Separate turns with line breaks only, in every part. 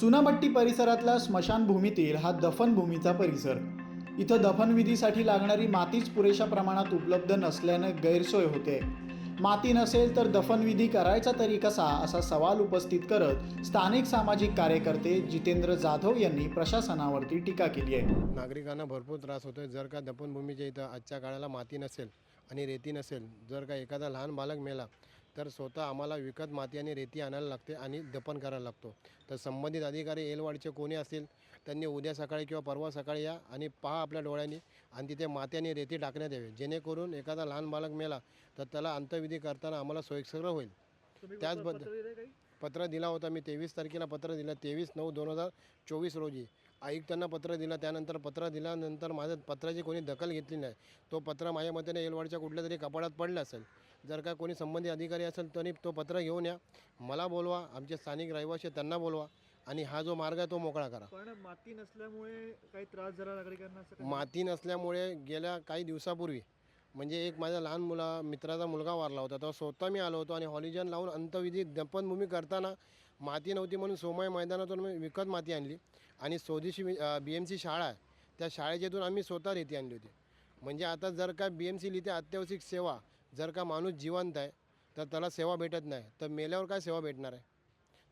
चुनाभट्टी परिसरातल्या स्मशानभूमीतील हा दफनभूमीचा परिसर. इथं दफनविधीसाठी लागणारी मातीच पुरेशा प्रमाणात उपलब्ध नसल्यानं गैरसोय होते. माती नसेल तर दफनविधी करायचा तरी कसा असा सवाल उपस्थित करत स्थानिक सामाजिक कार्यकर्ते जितेंद्र जाधव यांनी प्रशासनावरती टीका केली आहे.
नागरिकांना भरपूर त्रास होतो आहे जर का दफनभूमीच्या इथं आजच्या काळाला माती नसेल आणि रेती नसेल जर का एखादा लहान बालक मेला तर स्वतः आम्हाला विकत माती आणि रेती आणायला लागते आणि दफन करायला लागतो. तर संबंधित अधिकारी एलवाडचे कोणी असतील त्यांनी उद्या सकाळी किंवा परवा सकाळी या आणि पहा आपल्या डोळ्यांनी आणि तिथे माती आणि रेती टाकण्यात यावे. जेणेकरून एखादा लहान बालक मेला तर त्याला अंत्यविधी करताना आम्हाला सोयीस्कर होईल. त्याचबद्दल पत्र दिला होता मी तेवीस तारखेला पत्र दिलं तेवीस नऊ दोन हजार चोवीस रोजी. आयुक्तांना पत्र दिलं त्यानंतर पत्र दिल्यानंतर माझं पत्राची कोणी दखल घेतली नाही. तो पत्र माझ्या मतेने एलवाडच्या कुठल्या तरी कपाडात पडलं असेल. जर का कोणी संबंधित अधिकारी असेल तरी तो पत्र घेऊन या. मला बोलवा आमचे स्थानिक रहिवासी त्यांना बोलवा आणि हा जो मार्ग आहे तो मोकळा करा.
पण माती नसल्यामुळे काही त्रास झाला नागरिकांना?
माती नसल्यामुळे गेल्या काही दिवसापूर्वी म्हणजे एक माझ्या लहान मुला मित्राचा मुलगा वारला होता. तेव्हा स्वतः मी आलो होतो आणि हॉलिजन लावून अंतविधी दफनभूमी करताना माती नव्हती म्हणून सोमय मैदानातून मी विकत माती आणली. आणि स्वदेशी बी एम सी शाळा आहे. त्या शाळेच्यातून आम्ही स्वतः रेती आणली होती. म्हणजे आता जर का बी एम सी लिहिते अत्यावश्यक सेवा जर का माणूस जिवंत आहे तर त्याला सेवा भेटत नाही. तर मेल्यावर काय सेवा भेटणार आहे?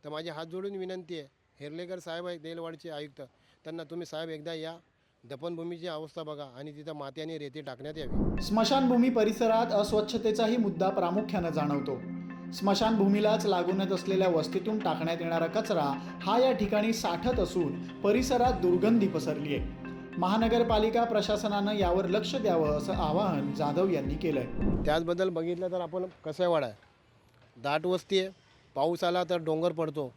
तर माझी हात जोडून विनंती आहे. हेर्लेकर साहेब आहे देलवाडचे आयुक्त. त्यांना तुम्ही साहेब एकदा या. दफनभूमीची अवस्था बघा आणि तिथं माती आणि रेती टाकण्यात यावी.
स्मशानभूमी परिसरात अस्वच्छतेचाही मुद्दा प्रामुख्यानं जाणवतो. स्मशानभूमीलाच लागूनच असलेल्या वस्तीतून टाकण्यात येणारा कचरा हा या ठिकाणी साठत असून परिसरात दुर्गंधी पसरली आहे. महानगरपालिका प्रशासनानं यावर लक्ष द्यावं असं आवाहन जाधव यांनी केलंय.
त्याचबद्दल बघितलं तर आपण कसायवाडा आहे. दाट वस्ती आहे. पाऊस आला तर डोंगर पडतो.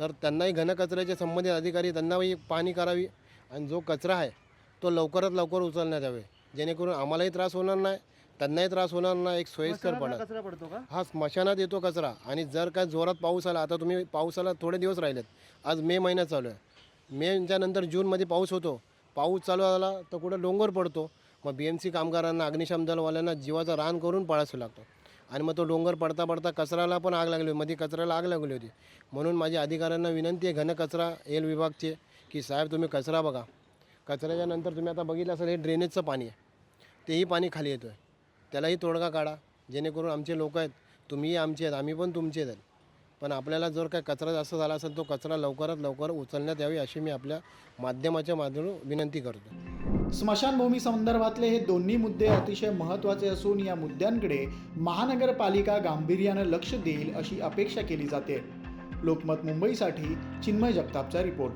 तर त्यांनाही घनकचऱ्याचे संबंधित अधिकारी त्यांनाही पाहणी करावी. आणि जो कचरा आहे तो लवकरात लवकर उचलण्यात यावे. जेणेकरून आम्हालाही त्रास होणार नाही त्यांनाही त्रास होणार नाही एक सोयीस्कर
मसाला
पडेल
कचरा पडतो का?
हा स्मशानात येतो कचरा. आणि जर काय जोरात पाऊस आला आता तुम्ही पावसाला थोडे दिवस राहिलेत. आज मे महिना चालू आहे. मेच्या नंतर जूनमध्ये पाऊस होतो. पाऊस चालू झाला तर कुठं डोंगर पडतो. मग बी एम सी कामगारांना अग्निशम दलवाल्यांना जीवाचा रान करून पळायचं लागतो. आणि मग तो डोंगर पडता पडता कचऱ्याला पण आग लागली होती. मध्ये कचऱ्याला आग लागली होती. म्हणून माझ्या अधिकाऱ्यांना विनंती आहे घनकचरा एल विभागचे की साहेब तुम्ही कचरा बघा. कचऱ्याच्या नंतर तुम्ही आता बघितलं असेल हे ड्रेनेजचं पाणी आहे. तेही पाणी खाली येतं आहे त्यालाही तोडगा काढा. जेणेकरून आमचे लोक आहेत तुम्हीही आमचे आहेत आम्ही पण तुमचेच आहेत. पण आपल्याला जर काय कचरा जास्त झाला असेल तो कचरा लवकरात लवकर उचलण्यात यावी अशी मी आपल्या माध्यमाच्या माध्यमातून विनंती करतो.
स्मशानभूमी संदर्भातले हे दोन्ही मुद्दे अतिशय महत्त्वाचे असून या मुद्द्यांकडे महानगरपालिका गांभीर्यानं लक्ष देईल अशी अपेक्षा केली जाते. लोकमत मुंबईसाठी चिन्मय जगतापचा रिपोर्ट.